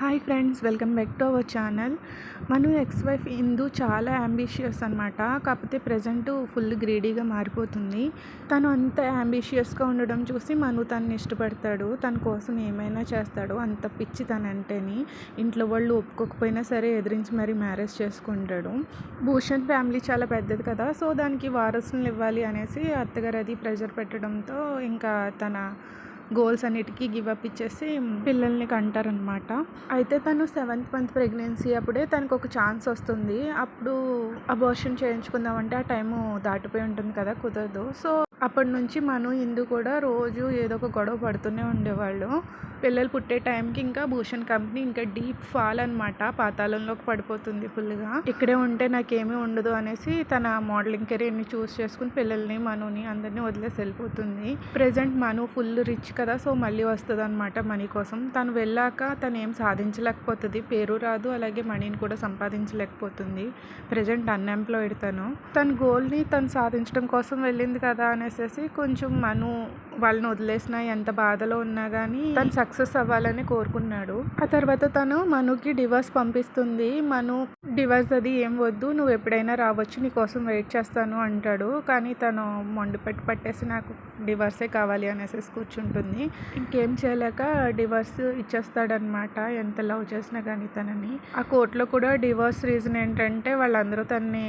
Hi friends welcome back to our channel Manu ex wife Indu చాలా ambitious అనమాట కాకపోతే present full గ్రీడీగా మారిపోతుంది. తను అంత అంబిషియస్గా ఉండడం చూసి మను తనని ఇష్టపడతాడు. తన కోసం ఏమైనా చేస్తాడు అంత పిచ్చి తనంటేని ఇంట్లో వాళ్ళు ఒప్పుకోకపోయినా సరే ఎదిరించి మరీ మ్యారేజ్ చేసుకుంటాడు. భూషణ్ ఫ్యామిలీ చాలా పెద్దది కదా సో దానికి వారసులు ఇవ్వాలి అనేసి అత్తగారు అది ప్రెజర్ పెట్టడంతో ఇంకా తన గోల్స్ అన్నిటికీ గివ్ అప్ ఇచ్చేసి పిల్లల్ని కంటారనమాట. అయితే తను సెవెంత్ మంత్ ప్రెగ్నెన్సీ అప్పుడే తనకు ఒక ఛాన్స్ వస్తుంది. అప్పుడు అబోర్షన్ చేయించుకుందామంటే ఆ టైము దాటిపోయి ఉంటుంది కదా కుదరదు. సో అప్పటి నుంచి మను ఇందు కూడా రోజు ఏదో ఒక గొడవ పడుతూనే ఉండేవాళ్ళు. పిల్లలు పుట్టే టైంకి ఇంకా భూషణ్ కంపెనీ ఇంకా డీప్ ఫాల్ అనమాట పాతాళంలోకి పడిపోతుంది ఫుల్గా ఇక్కడే ఉంటే నాకేమీ ఉండదు అనేసి తన మోడలింగ్ కెరీర్ని చూస్ చేసుకుని పిల్లల్ని మనుని అందరినీ వదిలేసి వెళ్ళిపోతుంది. ప్రజెంట్ మను ఫుల్ రిచ్ కదా సో మళ్ళీ వస్తుంది అనమాట మనీ కోసం. తను వెళ్ళాక తను ఏం సాధించలేకపోతుంది. పేరు రాదు అలాగే మనీని కూడా సంపాదించలేకపోతుంది. ప్రజెంట్ అన్ఎంప్లాయిడ్ తను. తన గోల్ని తను సాధించడం కోసం వెళ్ళింది కదా అనేసి కొంచెం మను వాళ్ళని వదిలేసిన ఎంత బాధలో ఉన్నా కానీ తను సక్సెస్ అవ్వాలని కోరుకున్నాడు. ఆ తర్వాత తను మనుకి డివర్స్ పంపిస్తుంది. మను డివర్స్ అది ఏం వద్దు నువ్వు ఎప్పుడైనా రావచ్చు నీ కోసం వెయిట్ చేస్తాను అంటాడు. కానీ తను మొండి పెట్టి పట్టేసి నాకు డివర్సే కావాలి అనేసి కూర్చుంటుంది. ఇంకేం చేయలేక డివర్స్ ఇచ్చేస్తాడనమాట ఎంత లవ్ చేసినా కానీ తనని. ఆ కోర్టులో కూడా డివోర్స్ రీజన్ ఏంటంటే వాళ్ళందరూ తనని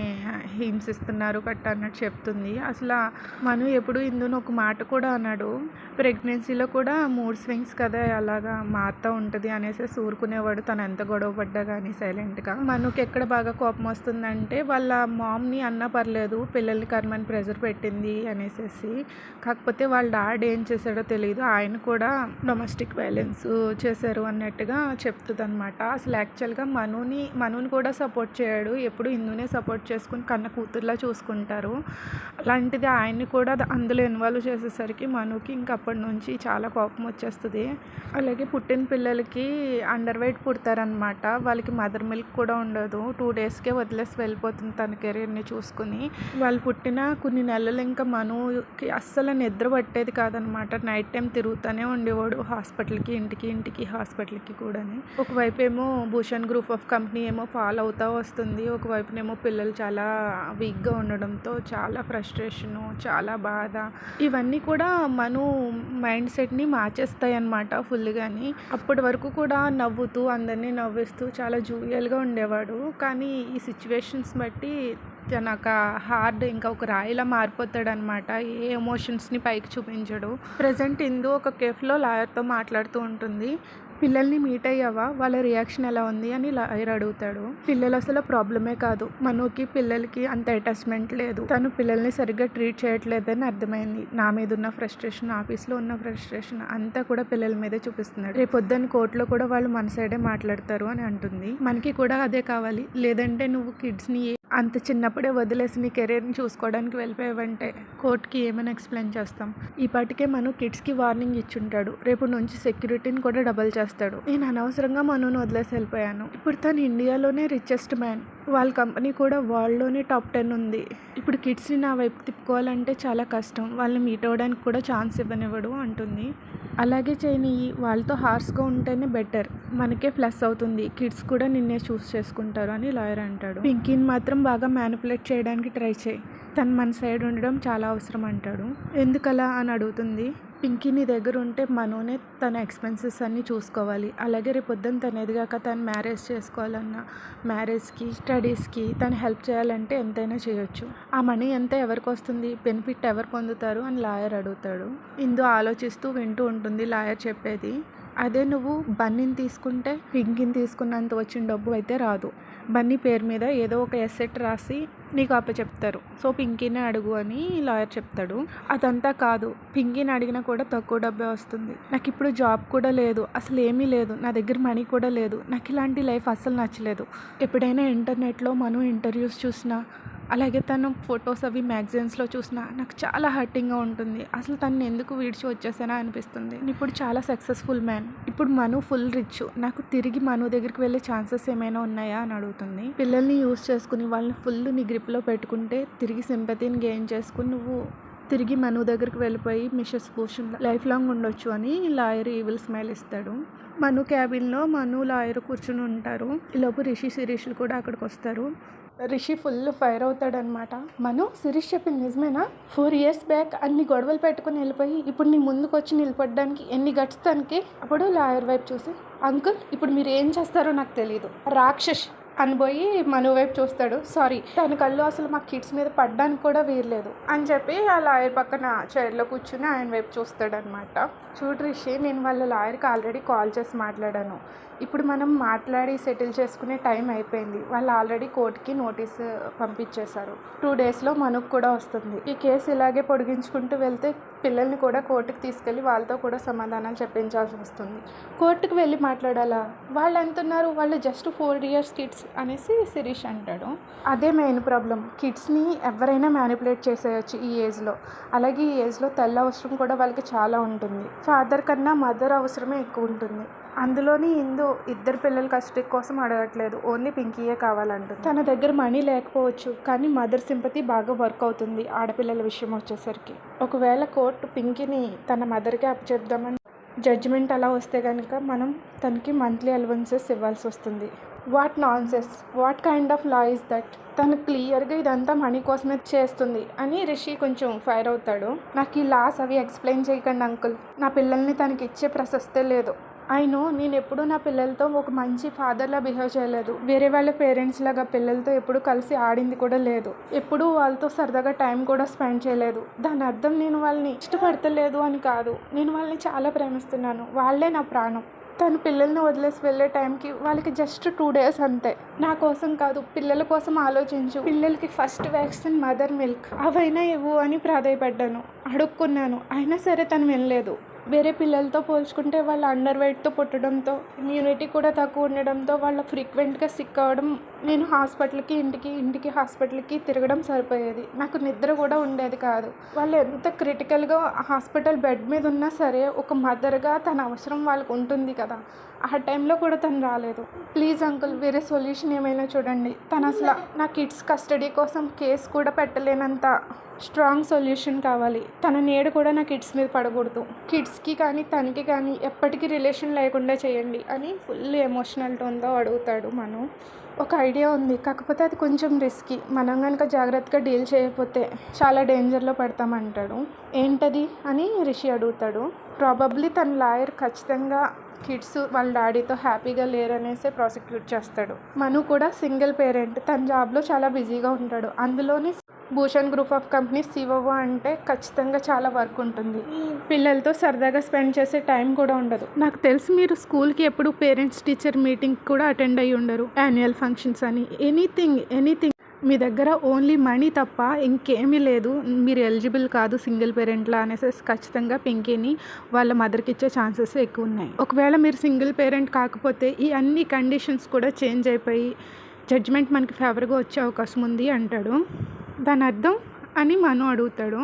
హింసిస్తున్నారు కట్ట అన్నట్టు చెప్తుంది. అసలు మను ఎప్పుడు ఇందును ఒక మాట కూడా అన్నాడు ప్రెగ్నెన్సీలో కూడా మూడ్ స్వింగ్స్ కదా అలాగా మారుతూ ఉంటుంది అనేసి ఊరుకునేవాడు తను ఎంత గొడవ పడ్డా కానీ సైలెంట్గా. మనకి ఎక్కడ బాగా కోపం వస్తుందంటే వాళ్ళ మామ్ని అన్నా పర్లేదు పిల్లల్ని కర్మని ప్రెజర్ పెట్టింది అనేసి కాకపోతే వాళ్ళ డాడ్ ఏం చేశాడో తెలియదు ఆయన కూడా డొమెస్టిక్ వైలెన్స్ చేశారు అన్నట్టుగా చెప్తుంది అనమాట అసలు యాక్చువల్గా మనుని మనుని కూడా సపోర్ట్ చేయడు. ఎప్పుడు హిందూనే సపోర్ట్ చేసుకుని కన్న కూతుర్లా చూసుకుంటారు. అలాంటిది ఆయన్ని కూడా అందులో ఇన్వాల్వ్ చేసేసరికి మనుకి ఇంక అప్పటి నుంచి చాలా కోపం వచ్చేస్తుంది. అలాగే పుట్టిన పిల్లలకి అండర్ వెయిట్ పుడతారనమాట వాళ్ళకి మదర్ మిల్క్ కూడా ఉండదు. టూ డేస్కే వదిలేసి వెళ్ళిపోతుంది తన కెరీర్ని చూసుకుని. వాళ్ళు పుట్టిన కొన్ని నెలలు ఇంకా మనుకి అస్సలు నిద్ర పట్టేది కాదనమాట నైట్ టైం తిరుగుతూనే ఉండేవాడు హాస్పిటల్కి ఇంటికి ఇంటికి హాస్పిటల్కి కూడా ఒకవైపు ఏమో భూషణ్ గ్రూప్ ఆఫ్ కంపెనీ ఏమో ఫాలో అవుతూ వస్తుంది. ఒకవైపునేమో పిల్లలు చాలా వీక్గా ఉండడంతో చాలా ఫ్రస్ట్రేషను చాలా బాధ. ఇవన్నీ కూడా మను మైండ్ సెట్ని మార్చేస్తాయి అన్నమాట ఫుల్గాని. అప్పటి వరకు కూడా నవ్వుతూ అందరినీ నవ్విస్తూ చాలా జూయల్గా ఉండేవాడు. కానీ ఈ సిచ్యువేషన్స్ బట్టి నాకు హార్డ్ ఇంకా ఒక రాయిలా మారిపోతాడు అనమాట ఏ ఎమోషన్స్ని పైకి చూపించడు. ప్రజెంట్ ఇందు ఒక కేఫ్లో లాయర్తో మాట్లాడుతూ ఉంటుంది. పిల్లల్ని మీట్ అయ్యావా? వాళ్ళ రియాక్షన్ ఎలా ఉంది? అని లాయర్ అడుగుతాడు. పిల్లలు అసలు ప్రాబ్లమే కాదు. మనుకి పిల్లలకి అంత అటాచ్మెంట్ లేదు. తను పిల్లల్ని సరిగ్గా ట్రీట్ చేయట్లేదని అర్థమైంది. నా మీద ఉన్న ఫ్రస్ట్రేషన్ ఆఫీస్లో ఉన్న ఫ్రస్ట్రేషన్ అంతా కూడా పిల్లల మీదే చూపిస్తున్నాడు. రేపు పొద్దున్న కోర్టులో కూడా వాళ్ళు మన సైడే మాట్లాడతారు అని అంటుంది. మనకి కూడా అదే కావాలి. లేదంటే నువ్వు కిడ్స్ని అంత చిన్నప్పుడే వదిలేసి నీ కెరీర్ని చూసుకోవడానికి వెళ్ళిపోయావంటే కోర్టుకి ఏమైనా ఎక్స్ప్లెయిన్ చేస్తాం. ఈ పాటికే మనం కిడ్స్కి వార్నింగ్ ఇచ్చుంటాడు. రేపు నుంచి సెక్యూరిటీని కూడా డబల్ చేస్తాడు. నేను అనవసరంగా మనను వదిలేసి వెళ్ళిపోయాను. ఇప్పుడు తను ఇండియాలోనే రిచెస్ట్ మ్యాన్ వాళ్ళ కంపెనీ కూడా వరల్డ్లోనే టాప్ టెన్ ఉంది. ఇప్పుడు కిడ్స్ని నా వైపు తిప్పుకోవాలంటే చాలా కష్టం. వాళ్ళని మీట్ అవ్వడానికి కూడా ఛాన్స్ ఇవ్వనివ్వడు అంటుంది. అలాగే చేయని వాళ్ళతో హార్స్గా ఉంటేనే బెటర్ మనకే ప్లస్ అవుతుంది. కిడ్స్ కూడా నిన్నే చూస్ చేసుకుంటారు అని లాయర్ అంటాడు. పింకీని మాత్రం బాగా మ్యానిపులేట్ చేయడానికి ట్రై చేయి. తను మన సైడ్ ఉండడం చాలా అవసరం అంటాడు. ఎందుకలా అని అడుగుతుంది. పింకీ నీ దగ్గర ఉంటే మనోనే తన ఎక్స్పెన్సెస్ అన్నీ చూసుకోవాలి. అలాగే రేపు పొద్దున్న తను ఎదిగాక తను మ్యారేజ్ చేసుకోవాలన్నా మ్యారేజ్కి స్టడీస్కి తను హెల్ప్ చేయాలంటే ఎంతైనా చేయొచ్చు. ఆ మనీ ఎంత ఎవరికి వస్తుంది? బెనిఫిట్ ఎవరు పొందుతారు? అని లాయర్ అడుగుతాడు. ఇందు ఆలోచిస్తూ వింటూ ఉంటుంది లాయర్ చెప్పేది. అదే నువ్వు బన్నీని తీసుకుంటే పింకీని తీసుకున్నంత వచ్చిన డబ్బు అయితే రాదు. బన్నీ పేరు మీద ఏదో ఒక ఎసెట్ రాసి నీకు అప్పచెప్తారు సో పింకీనే అడుగు అని లాయర్ చెప్తాడు. అదంతా కాదు పింకీని అడిగినా కూడా తక్కువ డబ్బే వస్తుంది. నాకు ఇప్పుడు జాబ్ కూడా లేదు అసలు ఏమీ లేదు నా దగ్గర మనీ కూడా లేదు నాకు ఇలాంటి లైఫ్ అస్సలు నచ్చలేదు. ఎప్పుడైనా ఇంటర్నెట్లో మనం ఇంటర్వ్యూస్ చూసినా అలాగే తను ఫొటోస్ అవి మ్యాగజైన్స్లో చూసినా నాకు చాలా హర్టింగ్గా ఉంటుంది. అసలు తను ఎందుకు విడిచి వచ్చేసానా అనిపిస్తుంది. ఇప్పుడు చాలా సక్సెస్ఫుల్ మ్యాన్. ఇప్పుడు మను ఫుల్ రిచ్. నాకు తిరిగి మను దగ్గరికి వెళ్ళే ఛాన్సెస్ ఏమైనా ఉన్నాయా అని అవుతుంది పిల్లల్ని యూస్ చేసుకుని వాళ్ళని ఫుల్ నీ గ్రిప్లో పెట్టుకుంటే తిరిగి సింపతిని గెయిన్ చేసుకుని నువ్వు తిరిగి మను దగ్గరికి వెళ్ళిపోయి మిషెస్ భూషణ్ లైఫ్ లాంగ్ ఉండొచ్చు అని లాయర్ ఈవిల్ స్మైల్ ఇస్తాడు. మను క్యాబిన్లో మను లాయర్ కూర్చుని ఉంటారు. ఈలోపు రిషి శిరీష్లు కూడా అక్కడికి వస్తారు. రిషి ఫుల్ ఫైర్ అవుతాడనమాట మను శిరీష్ చెప్పింది నిజమేనా? ఫోర్ ఇయర్స్ బ్యాక్ అన్ని గొడవలు పెట్టుకుని వెళ్ళిపోయి ఇప్పుడు నీ ముందుకు వచ్చి నిలబడడానికి ఎన్ని గట్స్ తనకి? అప్పుడు లాయర్ వైపు చూసి అంకుల్ ఇప్పుడు మీరు ఏం చేస్తారో నాకు తెలియదు రాక్షస్. అని పోయి మను వైపు చూస్తాడు. సారీ తన కళ్ళు అసలు మా కిడ్స్ మీద పడ్డానికి కూడా వీరలేదు అని చెప్పి ఆ లాయర్ పక్కన చైర్లో కూర్చుని ఆయన వైపు చూస్తాడు అనమాట చూడు రిషి నేను వాళ్ళ లాయర్కి ఆల్రెడీ కాల్ చేసి మాట్లాడాను. ఇప్పుడు మనం మాట్లాడి సెటిల్ చేసుకునే టైం అయిపోయింది. వాళ్ళు ఆల్రెడీ కోర్టుకి నోటీస్ పంపించేశారు. టూ డేస్లో మనకు కూడా వస్తుంది. ఈ కేసు ఇలాగే పొడిగించుకుంటూ వెళ్తే పిల్లల్ని కూడా కోర్టుకి తీసుకెళ్ళి వాళ్ళతో కూడా సమాధానాలు చెప్పించాల్సి వస్తుంది. కోర్టుకు వెళ్ళి మాట్లాడాలా? వాళ్ళు ఎంత ఉన్నారు? వాళ్ళు జస్ట్ ఫోర్ ఇయర్స్ కిడ్స్ అనేసి శిరీష్ అంటాడు. అదే మెయిన్ ప్రాబ్లం కిడ్స్ని ఎవరైనా మ్యానిపులేట్ చేసేయచ్చు ఈ ఏజ్లో అలాగే ఈ ఏజ్లో తెల్ల అవసరం కూడా వాళ్ళకి చాలా ఉంటుంది. ఫాదర్ కన్నా మదర్ అవసరమే ఎక్కువ ఉంటుంది. అందులోని ఇందు ఇద్దరు పిల్లల కస్టడీ కోసం అడగట్లేదు. ఓన్లీ పింకీయే కావాలంటుంది. తన దగ్గర మనీ లేకపోవచ్చు కానీ మదర్ సింపతి బాగా వర్క్ అవుతుంది ఆడపిల్లల విషయం వచ్చేసరికి. ఒకవేళ కోర్టు పింకీని తన మదర్కి అప్పచెప్దామని జడ్జిమెంట్ అలా వస్తే కనుక మనం తనకి మంత్లీ అలవెన్సెస్ ఇవ్వాల్సి వస్తుంది. What nonsense what kind of law is that తను క్లియర్గా ఇదంతా మనీ కోసమే చేస్తుంది అని రిషి కొంచెం ఫైర్ అవుతాడు. నాకు ఈ లాస్ అవి ఎక్స్ప్లెయిన్ చేయకండి అంకుల్ నా పిల్లల్ని తనకి ఇచ్చే ప్రశస్తే లేదు. అయినో నేను ఎప్పుడూ నా పిల్లలతో ఒక మంచి ఫాదర్లా బిహేవ్ చేయలేదు. వేరే వాళ్ళ పేరెంట్స్ లాగా పిల్లలతో ఎప్పుడు కలిసి ఆడింది కూడా లేదు. ఎప్పుడూ వాళ్ళతో సరదాగా టైం కూడా స్పెండ్ చేయలేదు. దాని అర్థం నేను వాళ్ళని ఇష్టపడతలేదు అని కాదు. నేను వాళ్ళని చాలా ప్రేమిస్తున్నాను. వాళ్ళే నా ప్రాణం. తను పిల్లల్ని వదిలేసి వెళ్ళే టైంకి వాళ్ళకి జస్ట్ టూ డేస్ అంతే. నా కోసం కాదు పిల్లల కోసం ఆలోచించు. పిల్లలకి ఫస్ట్ వ్యాక్సిన్ మదర్ మిల్క్ అవైనా ఇవ్వు అని ప్రాధాయపడ్డాను. అడుక్కున్నాను. అయినా సరే తను వినలేదు. వేరే పిల్లలతో పోల్చుకుంటే వాళ్ళ అండర్ వెయిట్తో పుట్టడంతో ఇమ్యూనిటీ కూడా తక్కువ ఉండడంతో వాళ్ళ ఫ్రీక్వెంట్గా సిక్ అవ్వడం నేను హాస్పిటల్కి ఇంటికి ఇంటికి హాస్పిటల్కి తిరగడం సరిపోయేది. నాకు నిద్ర కూడా ఉండేది కాదు. వాళ్ళు ఎంత క్రిటికల్గా హాస్పిటల్ బెడ్ మీద ఉన్నా సరే ఒక మదర్గా తన అవసరం వాళ్ళకు ఉంటుంది కదా. ఆ టైంలో కూడా తను రాలేదు. ప్లీజ్ అంకుల్ వేరే సొల్యూషన్ ఏమైనా చూడండి. తను అసలు నా కిడ్స్ కస్టడీ కోసం కేసు కూడా పెట్టలేనంత స్ట్రాంగ్ సొల్యూషన్ కావాలి. తన నేడు కూడా నా కిడ్స్ మీద పడకూడదు. కిడ్స్కి కానీ తనకి కానీ ఎప్పటికీ రిలేషన్ లేకుండా చేయండి అని ఫుల్ ఎమోషనల్ టోన్తో అడుగుతాడు మనం. ఒక ఐడియా ఉంది. కాకపోతే అది కొంచెం రిస్కీ. మనం కనుక జాగ్రత్తగా డీల్ చేయకపోతే చాలా డేంజర్లో పడతామంటాడు ఏంటది? అని రిషి అడుగుతాడు. ప్రాబబ్లీ తన లాయర్ ఖచ్చితంగా కిడ్స్ వాళ్ళ డాడీతో హ్యాపీగా లేరనేసే ప్రాసిక్యూట్ చేస్తాడు. మను కూడా సింగిల్ పేరెంట్. తన జాబ్లో చాలా బిజీగా ఉంటాడు. అందులోని Bhushan group of companies COO అంటే ఖచ్చితంగా చాలా వర్క్ ఉంటుంది. పిల్లలతో సరదాగా స్పెండ్ చేసే టైం కూడా ఉండదు. నాకు తెలిసి మీరు స్కూల్కి ఎప్పుడు పేరెంట్స్ టీచర్ మీటింగ్ కూడా అటెండ్ అయ్యి ఉండరు. యాన్యువల్ ఫంక్షన్స్ అని. ఎనీథింగ్ ఎనీథింగ్ మీ దగ్గర ఓన్లీ మనీ తప్ప ఇంకేమీ లేదు. మీరు ఎలిజిబుల్ కాదు సింగిల్ పేరెంట్లా అనేసి ఖచ్చితంగా పింకీని వాళ్ళ మదర్కి ఇచ్చే ఛాన్సెస్ ఎక్కువ ఉన్నాయి. ఒకవేళ మీరు సింగిల్ పేరెంట్ కాకపోతే ఈ అన్ని కండిషన్స్ కూడా చేంజ్ అయిపోయి జడ్జ్మెంట్ మనకి ఫేవర్గా వచ్చే అవకాశం ఉంది అంటాడు. దాని అర్థం అని మను అడుగుతాడు.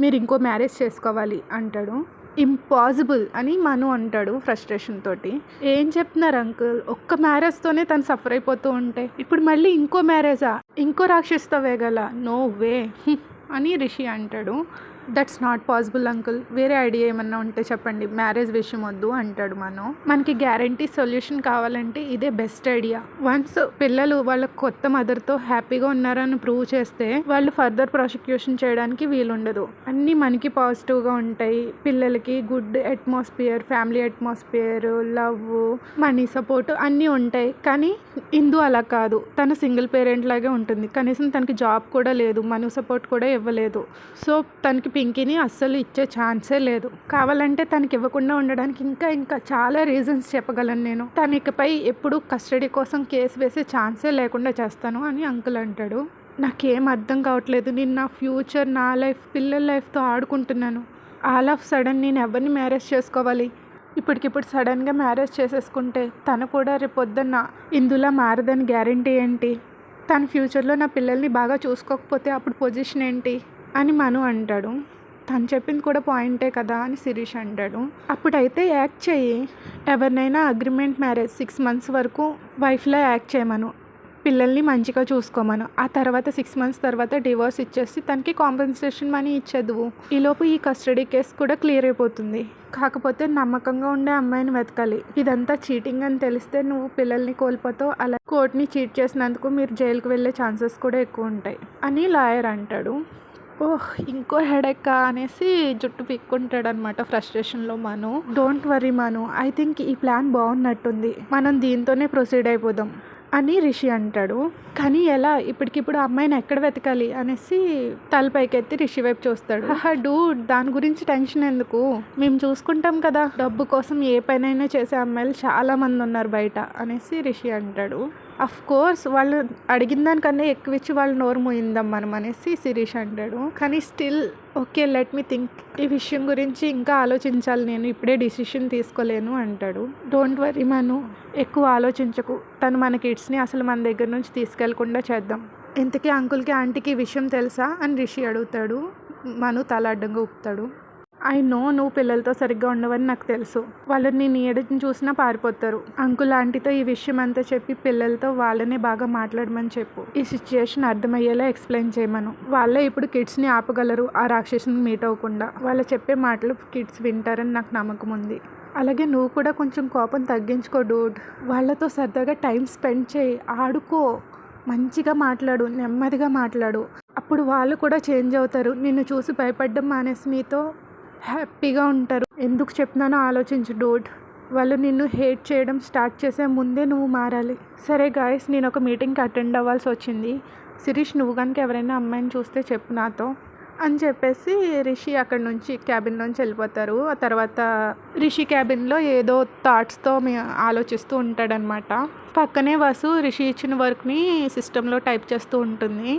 మీరు ఇంకో మ్యారేజ్ చేసుకోవాలి అంటాడు. ఇంపాసిబుల్ అని మను అంటాడు ఫ్రస్ట్రేషన్ తోటి. ఏం చెప్తున్నారు అంకుల్? ఒక్క మ్యారేజ్తోనే తను సఫర్ అయిపోతూ ఉంటే. ఇప్పుడు మళ్ళీ ఇంకో మ్యారేజా? ఇంకో రాక్షసుతో వేగల? No way. అని రిషి అంటాడు. దట్స్ నాట్ పాసిబుల్ అంకుల్ వేరే ఐడియా ఏమన్నా ఉంటే చెప్పండి. మ్యారేజ్ విషయం వద్దు అంటాడు మనం. మనకి గ్యారంటీ సొల్యూషన్ కావాలంటే ఇదే బెస్ట్ ఐడియా వన్స్ పిల్లలు వాళ్ళ కొత్త మదర్తో హ్యాపీగా ఉన్నారని ప్రూవ్ చేస్తే వాళ్ళు ఫర్దర్ ప్రాసిక్యూషన్ చేయడానికి వీలుండదు. అన్నీ మనకి పాజిటివ్గా ఉంటాయి. పిల్లలకి good atmosphere family atmosphere love money support అన్నీ ఉంటాయి. కానీ ఇందు అలా కాదు. తను సింగిల్ పేరెంట్ లాగే ఉంటుంది. కనీసం తనకి జాబ్ కూడా లేదు. మనీ సపోర్ట్ కూడా ఇవ్వలేదు. సో తనకి పింకీని అస్సలు ఇచ్చే ఛాన్సే లేదు. కావాలంటే తనకి ఇవ్వకుండా ఉండడానికి ఇంకా ఇంకా చాలా రీజన్స్ చెప్పగలను నేను. తను ఇకపై ఎప్పుడు కస్టడీ కోసం కేసు వేసే ఛాన్సే లేకుండా చేస్తాను అని అంకుల్ అంటాడు. నాకేం అర్థం కావట్లేదు. నేను నా ఫ్యూచర్ నా లైఫ్ పిల్లల లైఫ్తో ఆడుకుంటున్నాను. ఆల్ ఆఫ్ సడన్ నేను ఎవరిని మ్యారేజ్ చేసుకోవాలి? ఇప్పటికిప్పుడు సడన్గా మ్యారేజ్ చేసేసుకుంటే తను కూడా రేపొద్దున్న ఇందులో మారదని గ్యారంటీ ఏంటి? తన ఫ్యూచర్లో నా పిల్లల్ని బాగా చూసుకోకపోతే అప్పుడు పొజిషన్ ఏంటి? అని మను అంటాడు. తను చెప్పింది కూడా పాయింటే కదా అని శిరీష్ అంటాడు. అప్పుడైతే యాక్ట్ చెయ్యి. ఎవరినైనా అగ్రిమెంట్ మ్యారేజ్ సిక్స్ మంత్స్ వరకు వైఫ్లో యాక్ట్ చేయమను పిల్లల్ని మంచిగా చూసుకోమను ఆ తర్వాత సిక్స్ మంత్స్ తర్వాత డివోర్స్ ఇచ్చేసి తనకి కాంపెన్సేషన్ మనీ ఇచ్చేదువు ఈలోపు ఈ కస్టడీ కేసు కూడా క్లియర్ అయిపోతుంది. కాకపోతే నమ్మకంగా ఉండే అమ్మాయిని వెతకాలి. ఇదంతా చీటింగ్ అని తెలిస్తే నువ్వు పిల్లల్ని కోల్పోతావు అలా కోర్టుని చీట్ చేసినందుకు మీరు జైలుకు వెళ్ళే ఛాన్సెస్ కూడా ఎక్కువ ఉంటాయి అని లాయర్ అంటాడు. ఓహ్ ఇంకో హెడెక్ అనేసి జుట్టు పిక్కుంటాడు అనమాట ఫ్రస్ట్రేషన్లో Manu. Don't worry Manu I think ఈ ప్లాన్ బాగున్నట్టుంది. మనం దీంతోనే ప్రొసీడ్ అయిపోదాం అని రిషి అంటాడు. కానీ ఎలా? ఇప్పటికిప్పుడు ఆ అమ్మాయిని ఎక్కడ వెతకాలి? అనేసి తలపైకెత్తి రిషి వైపు చూస్తాడు. హహ డూ దాని గురించి టెన్షన్ ఎందుకు? మేము చూసుకుంటాం కదా. డబ్బు కోసం ఏ పైన చేసే అమ్మాయిలు చాలా మంది ఉన్నారు బయట అనేసి రిషి అంటాడు. అఫ్ కోర్స్ వాళ్ళు అడిగిన దానికన్నా ఎక్కువ ఇచ్చి వాళ్ళు నోరు మోయిందాం మనం అనేసి శిరీష్ అంటాడు. కానీ still okay let me think ఈ విషయం గురించి ఇంకా ఆలోచించాలి నేను ఇప్పుడే డిసిషన్ తీసుకోలేను అంటాడు. డోంట్ వరీ మను ఎక్కువ ఆలోచించకు. తను మన కిడ్స్ని అసలు మన దగ్గర నుంచి తీసుకెళ్ళకుండా చేద్దాం. ఇంతకీ అంకుల్కి ఆంటీకి విషయం తెలుసా? అని రిషి అడుగుతాడు. మను తల అడ్డంగా ఊపుతాడు. ఐ నో నువ్వు పిల్లలతో సరిగ్గా ఉండవని నాకు తెలుసు. వాళ్ళు నేను నీడని చూసినా పారిపోతారు. అంకుల్ ఆంటీతో ఈ విషయం అంతా చెప్పి పిల్లలతో వాళ్ళనే బాగా మాట్లాడమని చెప్పు. ఈ సిచ్యుయేషన్ అర్థమయ్యేలా ఎక్స్ప్లెయిన్ చేయమను. వాళ్ళే ఇప్పుడు కిడ్స్ని ఆపగలరు ఆ రాక్షసుని మీట్ అవ్వకుండా. వాళ్ళు చెప్పే మాటలు కిడ్స్ వింటారని నాకు నమ్మకం ఉంది. అలాగే నువ్వు కూడా కొంచెం కోపం తగ్గించుకో డూడ్ వాళ్ళతో సరదాగా టైం స్పెండ్ చేయి. ఆడుకో. మంచిగా మాట్లాడు నెమ్మదిగా మాట్లాడు. అప్పుడు వాళ్ళు కూడా చేంజ్ అవుతారు. నిన్ను చూసి భయపడడం మానేసి నీతో హ్యాపీగా ఉంటారు. ఎందుకు చెప్తున్నానో ఆలోచించు డోట్ వాళ్ళు నిన్ను హేట్ చేయడం స్టార్ట్ చేసే ముందే నువ్వు మారాలి. సరే గాయస్ నేను ఒక మీటింగ్కి అటెండ్ అవ్వాల్సి వచ్చింది. శిరీష్ నువ్వు కనుక ఎవరైనా అమ్మాయిని చూస్తే చెప్పు నాతో అని చెప్పేసి రిషి అక్కడ నుంచి క్యాబిన్ నుంచి వెళ్ళిపోతారు. ఆ తర్వాత రిషి క్యాబిన్లో ఏదో థాట్స్తో మీ ఆలోచిస్తూ ఉంటాడనమాట. పక్కనే వసు రిషి ఇచ్చిన వర్క్ని సిస్టంలో టైప్ చేస్తూ ఉంటుంది.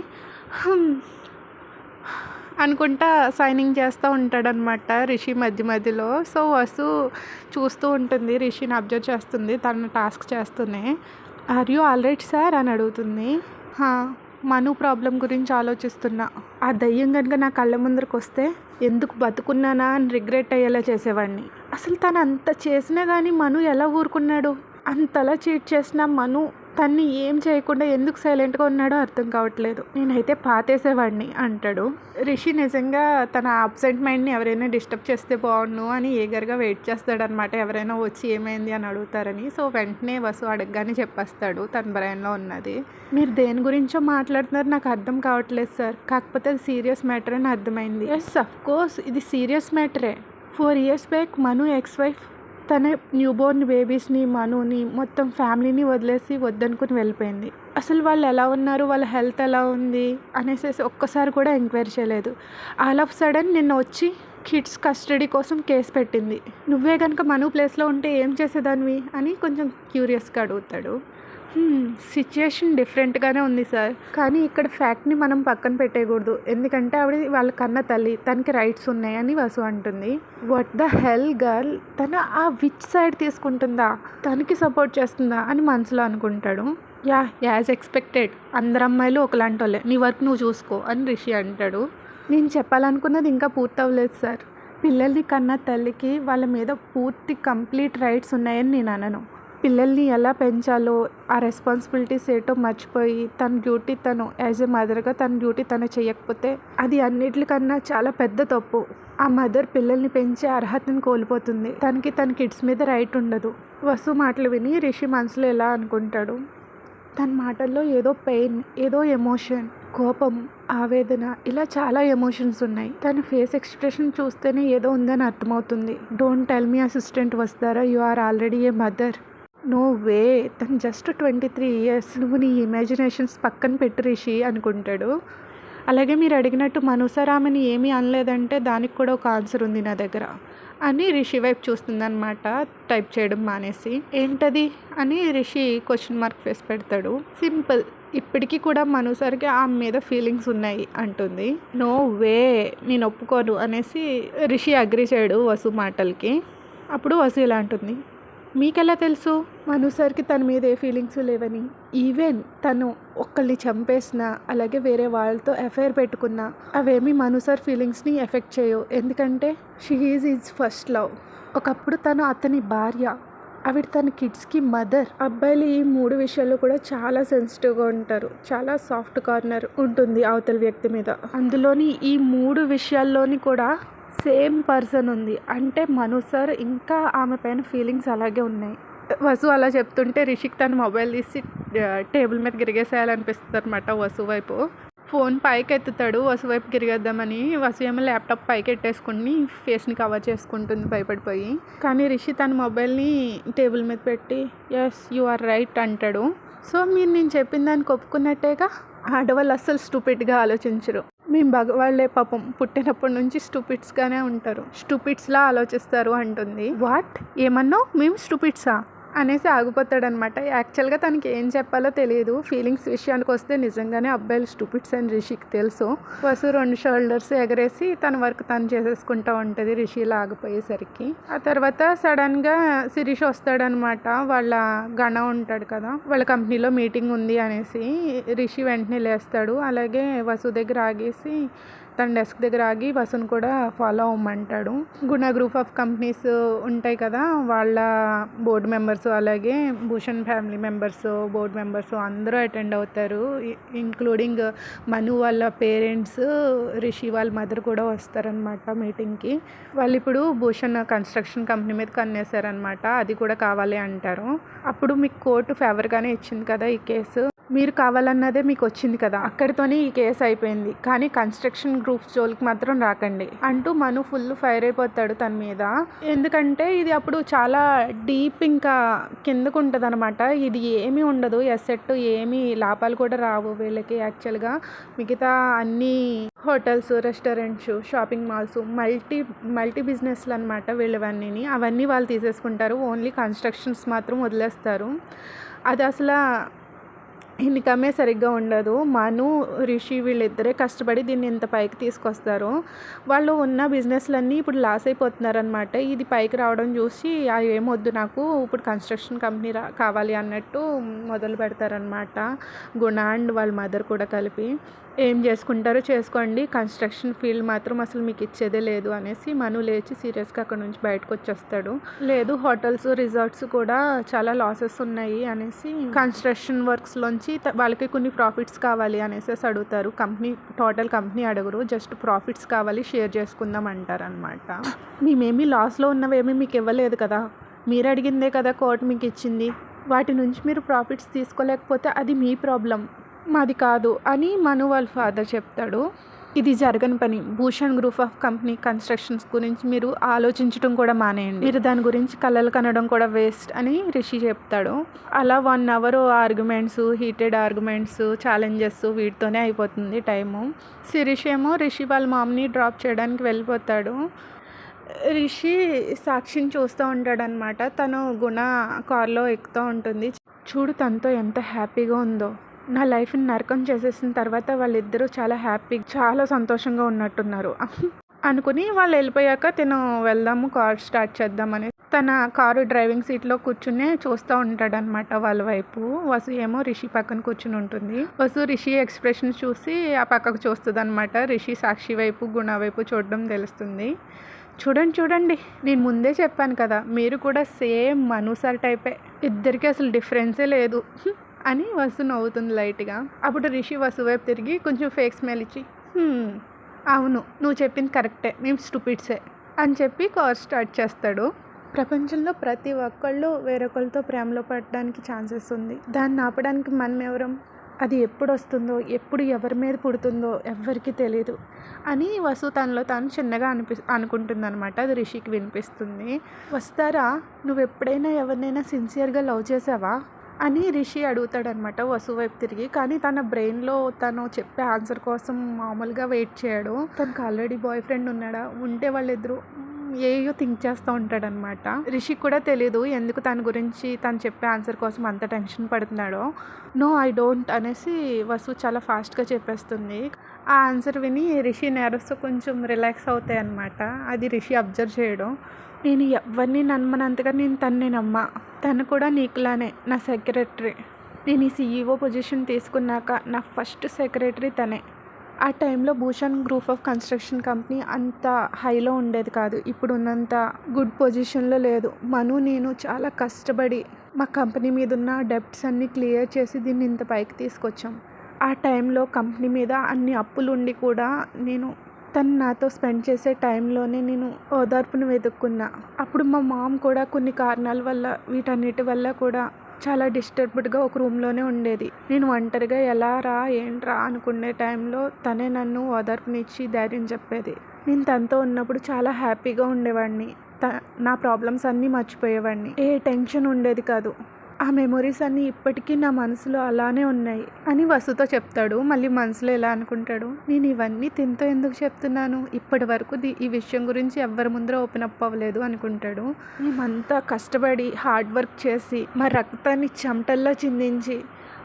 అనుకుంటా సైనింగ్ చేస్తూ ఉంటాడనమాట రిషి మధ్య మధ్యలో. సో వసు చూస్తూ ఉంటుంది. రిషిని అబ్జర్వ్ చేస్తుంది. తన టాస్క్ చేస్తూనే. ఆర్ యూ ఆల్రైట్ సార్ అని అడుగుతుంది. మను ప్రాబ్లం గురించి ఆలోచిస్తున్నా. ఆ దయ్యం కనుక నా కళ్ళ ముందరకు వస్తే ఎందుకు బతుకున్నానా అని రిగ్రెట్ అయ్యేలా చేసేవాడిని అసలు తను అంత చేసినా కానీ మను ఎలా ఊరుకున్నాడు? అంతలా చీట్ చేసిన మను తన్ని ఏం చేయకుండా ఎందుకు సైలెంట్గా ఉన్నాడో అర్థం కావట్లేదు. నేనైతే పాతేసేవాడిని అంటాడు. రిషి నిజంగా తన అబ్సెంట్ మైండ్ని ఎవరైనా డిస్టర్బ్ చేస్తే బాగుండు అని ఏగర్గా వెయిట్ చేస్తాడనమాట ఎవరైనా వచ్చి ఏమైంది అని అడుగుతారని. సో వెంటనే వసు అడగగానే చెప్పేస్తాడు తన బ్రెయిన్లో ఉన్నది. మీరు దేని గురించో మాట్లాడుతున్నారు నాకు అర్థం కావట్లేదు సార్. కాకపోతే అది సీరియస్ మ్యాటర్ అని అర్థమైంది. ఎస్ అఫ్ కోర్స్ ఇది serious మ్యాటరే. Four years back Manu ex wife తన న్యూబోర్న్ బేబీస్ని మనుని మొత్తం ఫ్యామిలీని వదిలేసి వద్దనుకుని వెళ్ళిపోయింది. అసలు వాళ్ళు ఎలా ఉన్నారు? వాళ్ళ హెల్త్ ఎలా ఉంది? అనేసి ఒక్కసారి కూడా ఎంక్వైరీ చేయలేదు. ఆల్ ఆఫ్ సడన్ నిన్న వచ్చి కిడ్స్ కస్టడీ కోసం కేసు పెట్టింది. నువ్వే కనుక మను ప్లేస్లో ఉంటే ఏం చేసేదానివి? అని కొంచెం క్యూరియస్గా అడుగుతాడు. సిచ్యుయేషన్ డిఫరెంట్గానే ఉంది సార్ కానీ ఇక్కడ ఫ్యాక్ట్ని మనం పక్కన పెట్టేయకూడదు. ఎందుకంటే ఆవిడ వాళ్ళ కన్న తల్లి తనకి రైట్స్ ఉన్నాయని వసు అంటుంది. వాట్ ద హెల్ గర్ల్ తను ఆ విచ్ సైడ్ తీసుకుంటుందా? తనకి సపోర్ట్ చేస్తుందా అని మనసులో అనుకుంటాడు. యా యాజ్ ఎక్స్పెక్టెడ్ అందరు అమ్మాయిలు ఒకలాంటి వాళ్ళే నీ వర్క్ నువ్వు చూసుకో అని రిషి అంటాడు. నేను చెప్పాలనుకున్నది ఇంకా పూర్తవ్వలేదు సార్ పిల్లల్ని కన్న తల్లికి వాళ్ళ మీద పూర్తి కంప్లీట్ రైట్స్ ఉన్నాయని నేను అనను. పిల్లల్ని ఎలా పెంచాలో ఆ రెస్పాన్సిబిలిటీస్ ఏటో మర్చిపోయి తన డ్యూటీ తను యాజ్ ఎ మదర్గా తన డ్యూటీ తను చేయకపోతే అది అన్నిటికన్నా చాలా పెద్ద తప్పు. ఆ మదర్ పిల్లల్ని పెంచే అర్హతను కోల్పోతుంది. తనకి తన కిడ్స్ మీద రైట్ ఉండదు. వసు మాటలు విని రిషి మనసులో ఎలా అనుకుంటాడు? తన మాటల్లో ఏదో పెయిన్ ఏదో ఎమోషన్ కోపం ఆవేదన ఇలా చాలా ఎమోషన్స్ ఉన్నాయి. తన ఫేస్ ఎక్స్ప్రెషన్ చూస్తేనే ఏదో ఉందని అర్థమవుతుంది. డోంట్ టెల్ మీ అసిస్టెంట్ వస్తారా? You are already a mother no way తను జస్ట్ ట్వంటీ త్రీ ఇయర్స్ నువ్వు నీ ఇమాజినేషన్స్ పక్కన పెట్టు రిషి అనుకుంటాడు. అలాగే మీరు అడిగినట్టు మనుసరామని ఏమీ అనలేదంటే దానికి కూడా ఒక ఆన్సర్ ఉంది నా దగ్గర అని రిషి వైపు చూస్తుందనమాట టైప్ చేయడం మానేసి. ఏంటది? అని రిషి క్వశ్చన్ మార్క్ ఫేస్ పెడతాడు. సింపుల్ ఇప్పటికీ కూడా మనుసరికి ఆమె మీద ఫీలింగ్స్ ఉన్నాయి అంటుంది. నో వే నేను ఒప్పుకోను అనేసి రిషి అగ్రి చేయడు వసు మాటలకి. అప్పుడు వసు ఇలా అంటుంది? మీకెలా తెలుసు? మను సార్కి తన మీద ఏ ఫీలింగ్స్ లేవని. ఈవెన్ తను ఒక్కళ్ళని చంపేసిన అలాగే వేరే వాళ్ళతో ఎఫ్ఐఆర్ పెట్టుకున్నా అవేమీ మను సార్ ఫీలింగ్స్ని ఎఫెక్ట్ చేయవు. ఎందుకంటే she is is first love. ఒకప్పుడు తను అతని భార్య. ఆవిడ తన కిడ్స్కి మదర్. అబ్బాయిలు ఈ మూడు విషయాల్లో కూడా చాలా సెన్సిటివ్గా ఉంటారు. చాలా సాఫ్ట్ కార్నర్ ఉంటుంది అవతల వ్యక్తి మీద. అందులోని ఈ మూడు విషయాల్లోని కూడా సేమ్ పర్సన్ ఉంది. అంటే మను సార్ ఇంకా ఆమె పైన ఫీలింగ్స్ అలాగే ఉన్నాయి. వసు అలా చెప్తుంటే రిషిక్ తన మొబైల్ తీసి టేబుల్ మీద గిరిగేసేయాలనిపిస్తుంది అనమాట వసు వైపు. ఫోన్ పైకి ఎత్తుతాడు వసు వైపు గిరిగేద్దామని వసు ఏమో ల్యాప్టాప్ పైకి ఎట్టేసుకుని ఫేస్ని కవర్ చేసుకుంటుంది భయపడిపోయి. కానీ రిషి తన మొబైల్ని టేబుల్ మీద పెట్టి ఎస్ యు ఆర్ రైట్ అంటాడు. సో మీరు నేను చెప్పిన దానికి ఒప్పుకున్నట్టేగా? ఆడవాళ్ళు అస్సలు స్టూపిడ్గా ఆలోచించరు. మేము భగవాళ్ళే పాపం పుట్టినప్పటి నుంచి స్టూపిడ్స్గానే ఉంటారు. స్టూపిడ్స్లా ఆలోచిస్తారు అంటుంది. వాట్? ఏమన్నా మేము స్టూపిడ్సా? అనేసి ఆగిపోతాడనమాట. యాక్చువల్గా తనకి ఏం చెప్పాలో తెలియదు ఫీలింగ్స్ విషయానికి వస్తే నిజంగానే అబ్బాయిలు స్టూపిడ్స్ అని రిషికి తెలుసు. వసు రెండు షోల్డర్స్ ఎగరేసి తన వర్క్ తను చేసేసుకుంటూ ఉంటుంది రిషిలా ఆగిపోయేసరికి. ఆ తర్వాత సడన్గా శిరీష్ వస్తాడనమాట. వాళ్ళ గణ ఉంటాడు కదా వాళ్ళ కంపెనీలో మీటింగ్ ఉంది అనేసి రిషి వెంటనే లేస్తాడు. అలాగే వసు దగ్గర ఆగేసి తన డెస్క్ దగ్గర ఆగి బస్సును కూడా follow అవ్వమంటాడు. Guna group of companies ఉంటాయి కదా వాళ్ళ బోర్డు మెంబర్స్ అలాగే Bhushan family members board members అందరూ అటెండ్ అవుతారు. ఇంక్లూడింగ్ మను వాళ్ళ పేరెంట్స్ రిషి వాళ్ళ మదర్ కూడా వస్తారనమాట మీటింగ్కి. వాళ్ళు ఇప్పుడు భూషణ్ కన్స్ట్రక్షన్ కంపెనీ మీద కన్నేశారనమాట అది కూడా కావాలి అంటారు. అప్పుడు మీకు కోర్టు ఫేవర్గానే ఇచ్చింది కదా ఈ కేసు? మీరు కావాలన్నదే మీకు వచ్చింది కదా. అక్కడితోనే ఈ కేసు అయిపోయింది. కానీ కన్స్ట్రక్షన్ గ్రూప్స్ జోలికి మాత్రం రాకండి. అంటూ మను ఫుల్ ఫైర్ అయిపోతాడు తన మీద. ఎందుకంటే ఇది అప్పుడు చాలా డీప్ ఇంకా కిందకు ఉంటుంది అనమాట ఇది ఏమీ ఉండదు. ఎసెట్ ఏమీ లాభాలు కూడా రావు వీళ్ళకి యాక్చువల్గా. మిగతా అన్ని hotels restaurants shopping malls multi multi బిజినెస్లు అనమాట వీళ్ళవన్నీ అవన్నీ వాళ్ళు తీసేసుకుంటారు. ఓన్లీ కన్స్ట్రక్షన్స్ మాత్రం వదిలేస్తారు. అది అసలు ఇన్కమే సరిగ్గా ఉండదు. మను రిషి వీళ్ళిద్దరే కష్టపడి దీన్ని ఇంత పైకి తీసుకొస్తారు. వాళ్ళు ఉన్న బిజినెస్లన్నీ ఇప్పుడు లాస్ అయిపోతున్నారనమాట ఇది పైకి రావడం చూసి ఏమొద్దు నాకు ఇప్పుడు కన్స్ట్రక్షన్ కంపెనీ రా కావాలి అన్నట్టు మొదలు పెడతారనమాట గుణ అండ్ వాళ్ళ మదర్ కూడా కలిపి. ఏం చేసుకుంటారో చేసుకోండి. కన్స్ట్రక్షన్ ఫీల్డ్ మాత్రం అసలు మీకు ఇచ్చేదే లేదు అనేసి మను లేచి సీరియస్గా అక్కడ నుంచి బయటకు వచ్చేస్తాడు. లేదు హోటల్స్ రిసార్ట్స్ కూడా చాలా లాసెస్ ఉన్నాయి అనేసి కన్స్ట్రక్షన్ వర్క్స్లోంచి నుంచి వాళ్ళకి కొన్ని ప్రాఫిట్స్ కావాలి అనేసి అడుగుతారు. కంపెనీ టోటల్ కంపెనీ అడగరు. జస్ట్ ప్రాఫిట్స్ కావాలి షేర్ చేసుకుందాం అంటారు అనమాట మేమేమీ లాస్లో ఉన్నవేమీ మీకు ఇవ్వలేదు కదా. మీరు అడిగిందే కదా కోర్టు మీకు ఇచ్చింది. వాటి నుంచి మీరు ప్రాఫిట్స్ తీసుకోలేకపోతే అది మీ ప్రాబ్లం మాది కాదు అని మను వాళ్ళ ఫాదర్ చెప్తాడు. ఇది జరగని పని. Bhushan group of company constructions గురించి మీరు ఆలోచించడం కూడా మానేయండి. మీరు దాని గురించి కలలు కనడం కూడా వేస్ట్ అని రిషి చెప్తాడు. అలా one hour arguments heated arguments challenges వీటితోనే అయిపోతుంది టైము. శిరీష్ ఏమో రిషి వాళ్ళ మామ్ని డ్రాప్ చేయడానికి వెళ్ళిపోతాడు. రిషి సాక్షిని చూస్తూ ఉంటాడనమాట తను గుణ కార్లో ఎక్కుతూ ఉంటుంది. చూడు తనతో ఎంత హ్యాపీగా ఉందో. నా లైఫ్ని నరకం చేసేసిన తర్వాత వాళ్ళిద్దరూ చాలా హ్యాపీ చాలా సంతోషంగా ఉన్నట్టున్నారు. అనుకుని వాళ్ళు వెళ్ళిపోయాక తిను వెళ్దాము కార్ స్టార్ట్ చేద్దామని. తన కారు డ్రైవింగ్ సీట్లో కూర్చునే చూస్తూ ఉంటాడనమాట వాళ్ళ వైపు. వసు ఏమో రిషి పక్కన కూర్చుని ఉంటుంది. వసు రిషి ఎక్స్ప్రెషన్ చూసి ఆ పక్కకు చూస్తుంది అనమాట రిషి సాక్షి వైపు గుణ వైపు చూడడం తెలుస్తుంది. చూడండి చూడండి నేను ముందే చెప్పాను కదా మీరు కూడా సేమ్ మనుసార్ టైపే. ఇద్దరికి అసలు డిఫరెన్సే లేదు. అని వసు నవ్వుతుంది లైట్గా. అప్పుడు రిషి వసు వైపు తిరిగి కొంచెం ఫేక్ స్మెల్ ఇచ్చి అవును నువ్వు చెప్పింది కరెక్టే మేము స్టూపిడ్సే అని చెప్పి కార్ స్టార్ట్ చేస్తాడు. ప్రపంచంలో ప్రతి ఒక్కళ్ళు వేరొకరితో ప్రేమలో పడడానికి ఛాన్సెస్ ఉంది. దాన్ని ఆపడానికి మనం ఎవరం? అది ఎప్పుడు వస్తుందో ఎప్పుడు ఎవరి మీద పుడుతుందో ఎవ్వరికీ తెలియదు అని వసు తనలో తాను చిన్నగా అనిపి అనుకుంటుంది అనమాట అది రిషికి వినిపిస్తుంది. వస్తారా? నువ్వు ఎప్పుడైనా ఎవరినైనా సిన్సియర్గా లవ్ చేసావా? అని రిషి అడుగుతాడనమాట వసు వైపు తిరిగి. కానీ తన బ్రెయిన్లో తను చెప్పే ఆన్సర్ కోసం మామూలుగా వెయిట్ చేయడు. తనకు ఆల్రెడీ బాయ్ ఫ్రెండ్ ఉన్నాడా? ఉంటే వాళ్ళిద్దరూ ఏయో థింక్ చేస్తూ ఉంటాడనమాట. రిషికి కూడా తెలియదు ఎందుకు తన గురించి తను చెప్పే ఆన్సర్ కోసం అంత టెన్షన్ పడుతున్నాడో. నో ఐ డోంట్ అనేసి వసు చాలా ఫాస్ట్గా చెప్పేస్తుంది. ఆ ఆన్సర్ విని రిషి నెరస్ కొంచెం రిలాక్స్ అవుతాయి అనమాట అది రిషి అబ్జర్వ్ చేయడం. నేను ఎవరిని నమ్మనంతగా నేను తన్నే నమ్మ. తను కూడా నీకులానే నా సెక్రటరీ. నేను ఈ సీఈఓ పొజిషన్ తీసుకున్నాక నా ఫస్ట్ సెక్రటరీ తనే. ఆ టైంలో Bhushan group of construction company అంత హైలో ఉండేది కాదు. ఇప్పుడు ఉన్నంత గుడ్ పొజిషన్లో లేదు. మను నేను చాలా కష్టపడి మా కంపెనీ మీద ఉన్న డెబ్ట్స్ అన్నీ క్లియర్ చేసి దీన్ని ఇంత పైకి తీసుకొచ్చాం. ఆ టైంలో కంపెనీ మీద అన్ని అప్పులు ఉండి కూడా నేను తను నాతో స్పెండ్ చేసే టైంలోనే నేను ఓదార్పును వెతుక్కున్నా. అప్పుడు మా మామ్ కూడా కొన్ని కారణాల వల్ల వీటన్నిటి వల్ల కూడా చాలా డిస్టర్బ్డ్గా ఒక రూమ్లోనే ఉండేది. నేను ఒంటరిగా ఎలా రా ఏంట్రా అనుకునే టైంలో తనే నన్ను ఓదార్పునిచ్చి ధైర్యం చెప్పేది. నేను తనతో ఉన్నప్పుడు చాలా హ్యాపీగా ఉండేవాడిని. త నా ప్రాబ్లమ్స్ అన్నీ మర్చిపోయేవాడిని. ఏ టెన్షన్ ఉండేది కాదు. ఆ మెమొరీస్ అన్నీ ఇప్పటికీ నా మనసులో అలానే ఉన్నాయి అని వసుతో చెప్తాడు. మళ్ళీ మనసులో ఎలా అనుకుంటాడు? నేను ఇవన్నీ తింతో ఎందుకు చెప్తున్నాను? ఇప్పటి వరకు ది- ఈ విషయం గురించి ఎవ్వరి ముందర ఓపెన్ అప్ అవ్వలేదు అనుకుంటాడు. మేమంతా కష్టపడి హార్డ్ వర్క్ చేసి మా రక్తాన్ని చెమటల్లో చిందించి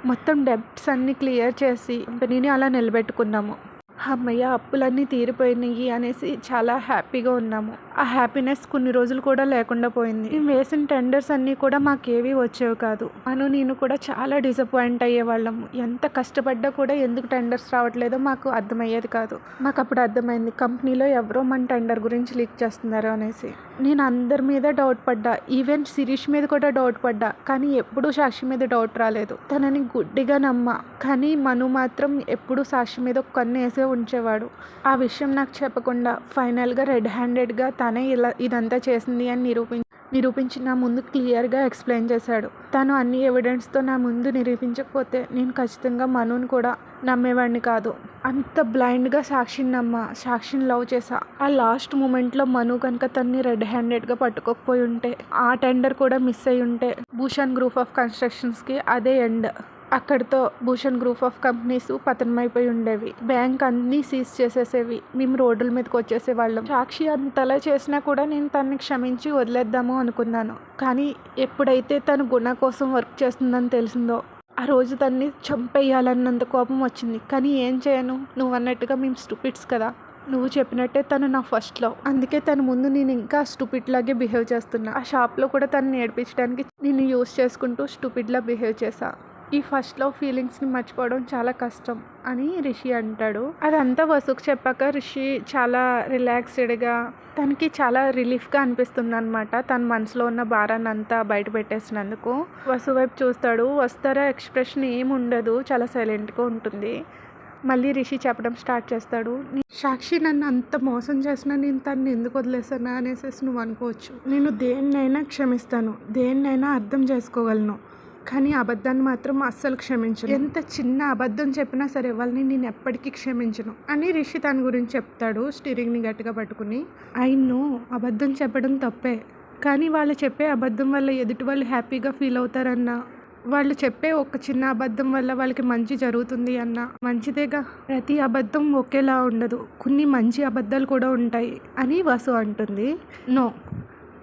మొత్తం డెబ్ట్స్ అన్నీ క్లియర్ చేసి కంపెనీని అలా నిలబెట్టుకున్నాము. అమ్మయ్య అప్పులన్నీ తీరిపోయినాయి అనేసి చాలా హ్యాపీగా ఉన్నాము. ఆ హ్యాపీనెస్ కొన్ని రోజులు కూడా లేకుండా పోయింది. మేము వేసిన టెండర్స్ అన్నీ కూడా మాకేవి వచ్చేవి కాదు. అను నేను కూడా చాలా డిసప్పాయింట్ అయ్యేవాళ్ళము. ఎంత కష్టపడ్డా కూడా ఎందుకు టెండర్స్ రావట్లేదో మాకు అర్థమయ్యేది కాదు. మాకు అప్పుడు అర్థమైంది కంపెనీలో ఎవరో మన టెండర్ గురించి లీక్ చేస్తున్నారు అనేసి. నేను అందరి మీద డౌట్ పడ్డా. ఈవెన్ శిరీష్ మీద కూడా డౌట్ పడ్డా. కానీ ఎప్పుడూ సాక్షి మీద డౌట్ రాలేదు. తనని గుడ్డిగా నమ్మా. కానీ మను మాత్రం ఎప్పుడూ సాక్షి మీద ఒక కన్ను వేసే ఉంచేవాడు. ఆ విషయం నాకు చెప్పకుండా ఫైనల్గా రెడ్ హ్యాండెడ్గా తనే ఇలా ఇదంతా చేసింది అని నిరూపి నిరూపించి నా ముందు క్లియర్గా ఎక్స్ప్లెయిన్ చేశాడు. తను అన్ని ఎవిడెన్స్తో నా ముందు నిరూపించకపోతే నేను ఖచ్చితంగా మనుని కూడా నమ్మేవాడిని కాదు. అంత బ్లైండ్గా సాక్షిని నమ్మ సాక్షిని లవ్ చేసా ఆ లాస్ట్ మూమెంట్లో మను కనుక తన్ని రెడ్ హ్యాండెడ్గా పట్టుకోకపోయి ఉంటే ఆ టెండర్ కూడా మిస్ అయి ఉంటే భూషణ్ గ్రూప్ ఆఫ్ కన్స్ట్రక్షన్స్కి అదే ఎండ్. అక్కడితో భూషణ్ గ్రూప్ ఆఫ్ కంపెనీస్ పతనమైపోయి ఉండేవి. బ్యాంక్ అన్నీ సీజ్ చేసేసేవి. మేము రోడ్ల మీదకి వచ్చేసేవాళ్ళం. సాక్షి అంతలా చేసినా కూడా నేను తనని క్షమించి వదిలేద్దాము అనుకున్నాను. కానీ ఎప్పుడైతే తను గుణ కోసం వర్క్ చేస్తుందని తెలిసిందో ఆ రోజు తన్ని చంపేయాలన్నంత కోపం వచ్చింది. కానీ ఏం చేయను? నువ్వు అన్నట్టుగా మేము స్టూపిడ్స్ కదా. నువ్వు చెప్పినట్టే తను నా ఫస్ట్ లవ్. అందుకే తన ముందు నేను ఇంకా స్టూపిడ్ లాగే బిహేవ్ చేస్తున్నా. ఆ షాప్లో కూడా తను నేర్పించడానికి నేను యూస్ చేసుకుంటూ స్టూపిడ్లా బిహేవ్ చేశాను ఈ ఫస్ట్ లవ్ ఫీలింగ్స్ని మర్చిపోవడం చాలా కష్టం అని రిషి అంటాడు. అదంతా వసుకు చెప్పాక రిషి చాలా రిలాక్స్డ్గా తనకి చాలా రిలీఫ్గా అనిపిస్తుంది అనమాట తన మనసులో ఉన్న భారాన్ని అంతా బయట పెట్టేసినందుకు. వసు వైపు చూస్తాడు. వస్తారా ఎక్స్ప్రెషన్ ఏమి ఉండదు. చాలా సైలెంట్గా ఉంటుంది. మళ్ళీ రిషి చెప్పడం స్టార్ట్ చేస్తాడు. సాక్షి నన్ను అంత మోసం చేసినా నేను తను ఎందుకు వదిలేసానా అనేసి నువ్వు అనుకోవచ్చు. నేను దేన్నైనా క్షమిస్తాను. దేన్నైనా అర్థం చేసుకోగలను. కానీ అబద్ధాన్ని మాత్రం అస్సలు క్షమించను. ఎంత చిన్న అబద్ధం చెప్పినా సరే వాళ్ళని నేను ఎప్పటికీ క్షమించను. అని రిషి తన గురించి చెప్తాడు స్టీరింగ్ని గట్టిగా పట్టుకుని. ఐ నో అబద్ధం చెప్పడం తప్పే. కానీ వాళ్ళు చెప్పే అబద్ధం వల్ల ఎదుటి వాళ్ళు హ్యాపీగా ఫీల్ అవుతారన్న. వాళ్ళు చెప్పే ఒక చిన్న అబద్ధం వల్ల వాళ్ళకి మంచి జరుగుతుంది అన్న. మంచిదేగా? ప్రతి అబద్ధం ఒకేలా ఉండదు. కొన్ని మంచి అబద్ధాలు కూడా ఉంటాయి అని వసు అంటుంది. నో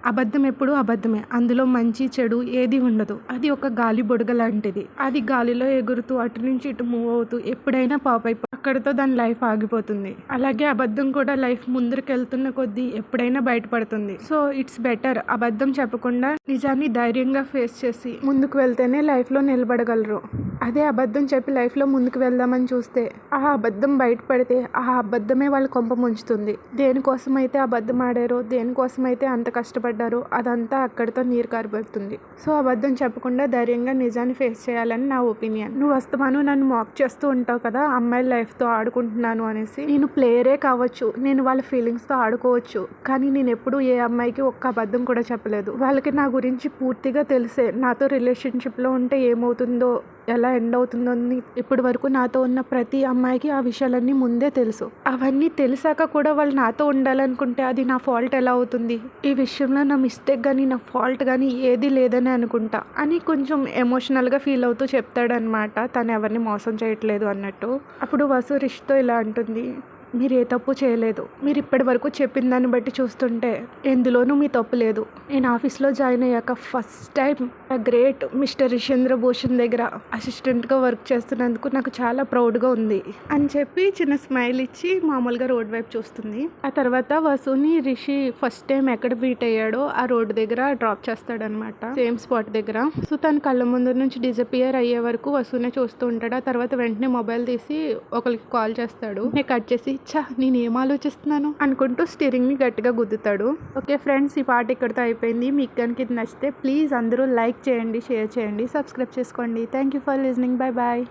అబద్ధం ఎప్పుడు అబద్ధమే. అందులో మంచి చెడు ఏది ఉండదు. అది ఒక గాలి బుడగ లాంటిది. అది గాలిలో ఎగురుతూ అటు నుంచి ఇటు మూవ్ అవుతూ ఎప్పుడైనా పాప్ అయిపో అక్కడితో దాని లైఫ్ ఆగిపోతుంది. అలాగే అబద్ధం కూడా లైఫ్ ముందరికి వెళ్తున్న కొద్దీ ఎప్పుడైనా బయటపడుతుంది. సో ఇట్స్ బెటర్ అబద్ధం చెప్పకుండా నిజాన్ని ధైర్యంగా ఫేస్ చేసి ముందుకు వెళ్తేనే లైఫ్లో నిలబడగలరు. అదే అబద్ధం చెప్పి లైఫ్లో ముందుకు వెళ్దామని చూస్తే ఆ అబద్ధం బయటపడితే ఆ అబద్ధమే వాళ్ళ కొంప ముంచుతుంది. దేనికోసం అయితే అబద్ధం ఆడారో దేనికోసం అయితే అంత కష్టపడ్డారో అదంతా అక్కడితో నీరు కారిపోతుంది. సో అబద్ధం చెప్పకుండా ధైర్యంగా నిజాన్ని ఫేస్ చేయాలని నా ఒపీనియన్. నువ్వు వస్తాను నన్ను మాక్ చేస్తూ ఉంటావు కదా అమ్మాయిల లైఫ్తో ఆడుకుంటున్నాను అనేసి. నేను ప్లేయరే కావచ్చు నేను వాళ్ళ ఫీలింగ్స్తో ఆడుకోవచ్చు కానీ నేను ఎప్పుడూ ఏ అమ్మాయికి ఒక్క అబద్ధం కూడా చెప్పలేదు. వాళ్ళకి నా గురించి పూర్తిగా తెలిసే నాతో రిలేషన్షిప్లో ఉంటే ఏమవుతుందో ఎలా ఎండ్ అవుతుందో ఇప్పటి వరకు నాతో ఉన్న ప్రతి అమ్మాయికి ఆ విషయాలన్నీ ముందే తెలుసు. అవన్నీ తెలిసాక కూడా వాళ్ళు నాతో ఉండాలనుకుంటే అది నా ఫాల్ట్ ఎలా అవుతుంది? ఈ విషయంలో నా మిస్టేక్ కానీ నా ఫాల్ట్ కానీ ఏది లేదని అనుకుంటా. అని కొంచెం ఎమోషనల్గా ఫీల్ అవుతూ చెప్తాడనమాట తను ఎవరిని మోసం చేయట్లేదు అన్నట్టు. అప్పుడు వసు రిష్తో ఇలా అంటుంది. మీరు ఏ తప్పు చేయలేదు. మీరు ఇప్పటి వరకు చెప్పిన దాన్ని బట్టి చూస్తుంటే ఎందులోనూ మీ తప్పు లేదు. నేను ఆఫీస్లో జాయిన్ అయ్యాక first time great mister Rishendra Bhushan దగ్గర అసిస్టెంట్గా వర్క్ చేస్తున్నందుకు నాకు చాలా ప్రౌడ్గా ఉంది. అని చెప్పి చిన్న స్మైల్ ఇచ్చి మామూలుగా రోడ్ వైపు చూస్తుంది. ఆ తర్వాత వసుని రిషి ఫస్ట్ టైం ఎక్కడ మీట్ అయ్యాడో ఆ రోడ్డు దగ్గర డ్రాప్ చేస్తాడనమాట సేమ్ స్పాట్ దగ్గర. సో తన కళ్ళ ముందు నుంచి డిజపియర్ అయ్యే వరకు వసునే చూస్తూ ఉంటాడు. ఆ తర్వాత వెంటనే మొబైల్ తీసి ఒకరికి కాల్ చేస్తాడు. నేను కట్ చేసి ఛా నేను ఏం ఆలోచిస్తున్నాను? అనుకుంటూ స్టీరింగ్ని గట్టిగా గుద్దుతాడు. ఓకే ఫ్రెండ్స్ ఈ పాట ఇక్కడితో అయిపోయింది. మీకు కనుక ఇది నచ్చితే ప్లీజ్ అందరూ లైక్ చేయండి షేర్ చేయండి సబ్స్క్రైబ్ చేసుకోండి. Thank you for listening bye bye